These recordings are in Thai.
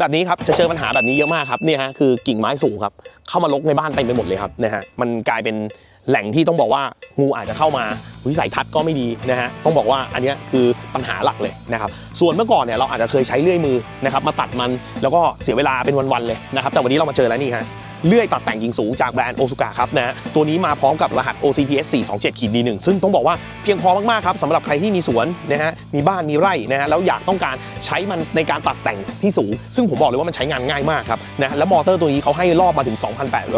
แบบนี้ครับจะเจอปัญหาแบบนี้เยอะมากครับเนี่ยฮะคือกิ่งไม้สูงครับเข้ามาลกในบ้านเต็มไปหมดเลยครับนะฮะมันกลายเป็นแหล่งที่ต้องบอกว่างูอาจจะเข้ามาวิสัยทัศน์ก็ไม่ดีนะฮะต้องบอกว่าอันนี้คือปัญหาหลักเลยนะครับส่วนเมื่อก่อนเนี่ยเราอาจจะเคยใช้เลื่อยมือนะครับมาตัดมันแล้วก็เสียเวลาเป็นวันๆเลยนะครับแต่วันนี้เรามาเจอแล้วนี่ฮะ เลื่อยตัดแต่งกิ่งสูงจากแบรนด์โอซุกะครับนะฮะตัวนี้มาพร้อมกับรหัส OCTS 427ขีด D1 ซึ่งต้องบอกว่าเพียงพอมากๆครับสำหรับใครที่มีสวนนะฮะมีบ้านมีไร่นะฮะแล้วอยากต้องการใช้มันในการตัดแต่งที่สูง ซึ่งผมบอกเลยว่ามันใช้งานง่ายมากครับนะแล้วมอเตอร์ตัวนี้เขาให้รอบมาถึง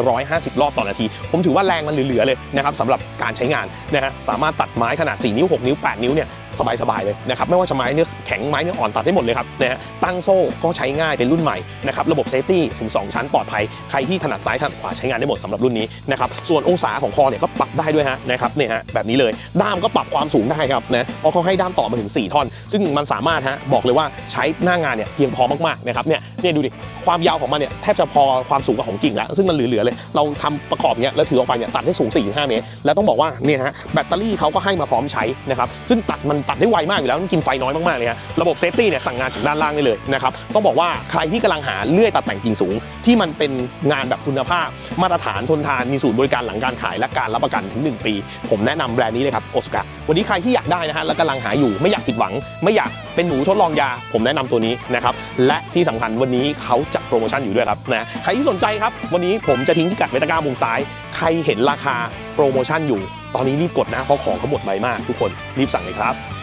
2,850 รอบต่อนาที ผมถือว่าแรงมันเหลือๆเลยนะครับสำหรับการใช้งานนะฮะสามารถตัดไม้ขนาด 4 นิ้ว 6 นิ้ว 8 นิ้วเนี่ย สบายๆเลยนะครับไม่ว่าจะไม้เนื้อแข็งไม้เนื้ออ่อนตัดได้หมดเลยครับนะฮะตั้งโซ่ก็ใช้ง่ายเป็นรุ่นใหม่นะครับระบบเซฟตี้ถึง 2 ชั้นปลอดภัยใครที่ถนัดซ้ายถนัดขวาใช้งานได้หมดสำหรับรุ่นนี้นะครับส่วนองศาของคอเนี่ยก็ปรับได้ด้วยฮะนะครับเนี่ยฮะแบบนี้เลยด้ามก็ปรับความสูงได้ครับนะเพราะเขาให้ด้ามต่อมาถึง 4 ท่อน ซึ่งมันสามารถฮะบอกเลยว่าใช้หน้างานเนี่ยเพียงพอมากๆนะครับเนี่ยเนี่ยดูดิความยาวของมันเนี่ยแทบจะพอความสูงกับของกิ่งแล้วซึ่งมันเหลือๆเลย เราทำประกอบเนี้ยแล้วถือออกไปเนี่ยตัดได้สูง4-5เมตรแล้วต้องบอกว่าเนี่ยฮะแบตเตอรี่เขาก็ให้มาพร้อมใช้นะครับซึ่งตัดมันตัดได้ไวมากอยู่แล้วมันกินไฟน้อยมากๆเลยฮะระบบเซฟตี้เนี่ยสั่งงานจากด้านล่างได้เลยนะครับต้องบอกว่าใครที่กำลังหาเลื่อยตัดแต่งกิ่งสูง ที่มันเป็นงานแบบคุณภาพ มาตรฐานทนทานมีศูนย์บริการหลังการขายและการรับประกันถึง 1 ปี ผมแนะนำแบรนด์นี้เลยครับโอสกาวันนี้ใครที่อยากได้นะฮะและกำลังหาอยู่ไม่อยากผิดหวัง ไม่อยากเป็นหนูทดลองยา ผมแนะนำตัวนี้นะครับและที่สำคัญวันนี้เขาจัดโปรโมชั่นอยู่ด้วยครับนะใครที่สนใจครับ วันนี้ผมจะทิ้งพิกัดไว้ตะกร้ามุมซ้าย ใครเห็นราคาโปรโมชั่นอยู่ ตอนนี้รีบกดนะเพราะของเขาหมดไวมากทุกคนรีบสั่งเลยครับ